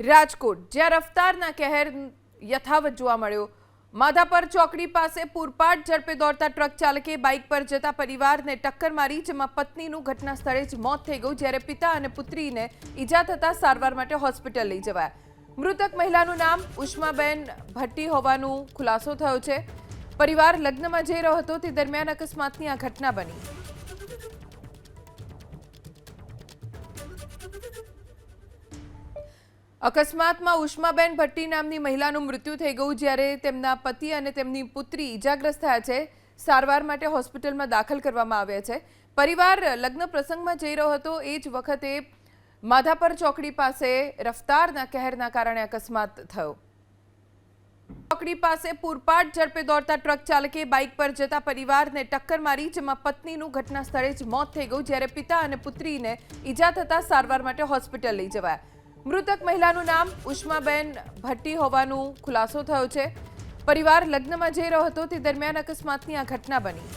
રાજકોટ, જ્યાં રફતારના કહેર યથાવત જોવા મળ્યો. માધાપર ચોકડી પાસે પૂરપાટ ઝડપે દોડતા ટ્રક ચાલકે બાઇક પર જતા પરિવારને ટક્કર મારી, જેમાં પત્નીનું ઘટના સ્થળે જ મોત થઈ ગયું, જ્યારે પિતા અને પુત્રીને ઈજા થતા સારવાર માટે હોસ્પિટલ લઈ જવાયા. મૃતક મહિલાનું નામ ઉષ્માબેન ભટ્ટી હોવાનું ખુલાસો થયો છે. પરિવાર લગ્નમાં જઈ રહ્યો હતો, તે દરમિયાન અકસ્માતની આ ઘટના બની. અકસ્માતમાં ઉષ્માબેન ભટ્ટી નામની મહિલાનું મૃત્યુ થઈ ગયું જ્યારે તેમના પતિ અને તેમની પુત્રી ઇજાગ્રસ્ત થયા છે. સારવાર માટે હોસ્પિટલમાં દાખલ કરવામાં આવ્યા છે. પરિવાર લગ્ન પ્રસંગમાં જઈ રહ્યો હતો. એ જ વખતે માધાપર ચોકડી પાસે રફતારના કહેરના કારણે અકસ્માત થયો. ચોકડી પાસે પૂરપાટ ઝડપે દોડતા ટ્રક ચાલકે બાઇક પર જતા પરિવારને ટક્કર મારી, જેમાં પત્નીનું ઘટના સ્થળે જ મોત થઈ ગયું, જ્યારે પિતા અને પુત્રીને ઈજા થતા સારવાર માટે હોસ્પિટલ લઈ જવાયા. મૃતક મહિલાનું નામ ઉષ્માબેન ભટ્ટી હોવાનું ખુલાસો થયો છે. પરિવાર લગ્નમાં જઈ રહ્યો હતો, તે દરમિયાન અકસ્માતની આ ઘટના બની.